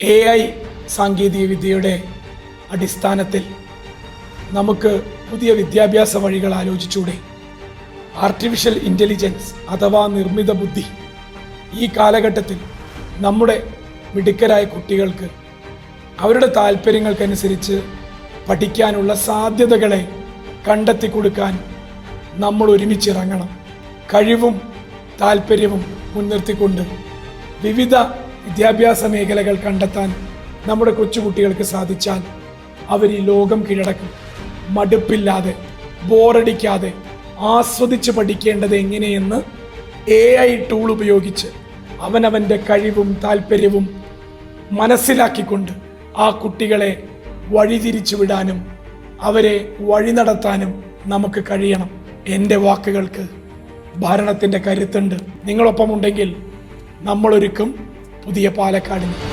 A I സാങ്കേതിക വിദ്യയുടെ അടിസ്ഥാനത്തിൽ നമുക്ക് പുതിയ വിദ്യാഭ്യാസ വഴികൾ ആലോചിച്ചൂടെ? ആർട്ടിഫിഷ്യൽ ഇന്റലിജൻസ് അഥവാ നിർമ്മിത ബുദ്ധി ഈ കാലഘട്ടത്തിൽ നമ്മുടെ മിടുക്കരായ കുട്ടികൾക്ക് അവരുടെ താല്പര്യങ്ങൾക്കനുസരിച്ച് പഠിക്കാനുള്ള സാധ്യതകളെ കണ്ടെത്തി കൊടുക്കാൻ നമ്മൾ ഒരുമിച്ചിറങ്ങണം. കഴിവും താല്പര്യവും മുൻനിർത്തിക്കൊണ്ട് വിവിധ വിദ്യാഭ്യാസ മേഖലകൾ കണ്ടെത്താൻ നമ്മുടെ കൊച്ചുകുട്ടികൾക്ക് സാധിച്ചാൽ അവർ ഈ ലോകം കീഴടക്കും. മടുപ്പില്ലാതെ ബോറടിക്കാതെ ആസ്വദിച്ച് പഠിക്കേണ്ടത് എങ്ങനെയെന്ന് എ ഐ ടൂൾ ഉപയോഗിച്ച് അവനവന്റെ കഴിവും താല്പര്യവും മനസ്സിലാക്കിക്കൊണ്ട് ആ കുട്ടികളെ വഴിതിരിച്ചു വിടാനും അവരെ വഴി നടത്താനും നമുക്ക് കഴിയണം. എന്റെ വാക്കുകൾക്ക് ഭരണത്തിന്റെ കരുത്തുണ്ട്. നിങ്ങളൊപ്പമുണ്ടെങ്കിൽ നമ്മളൊരുക്കും പുതിയ പാലക്കാടിന്.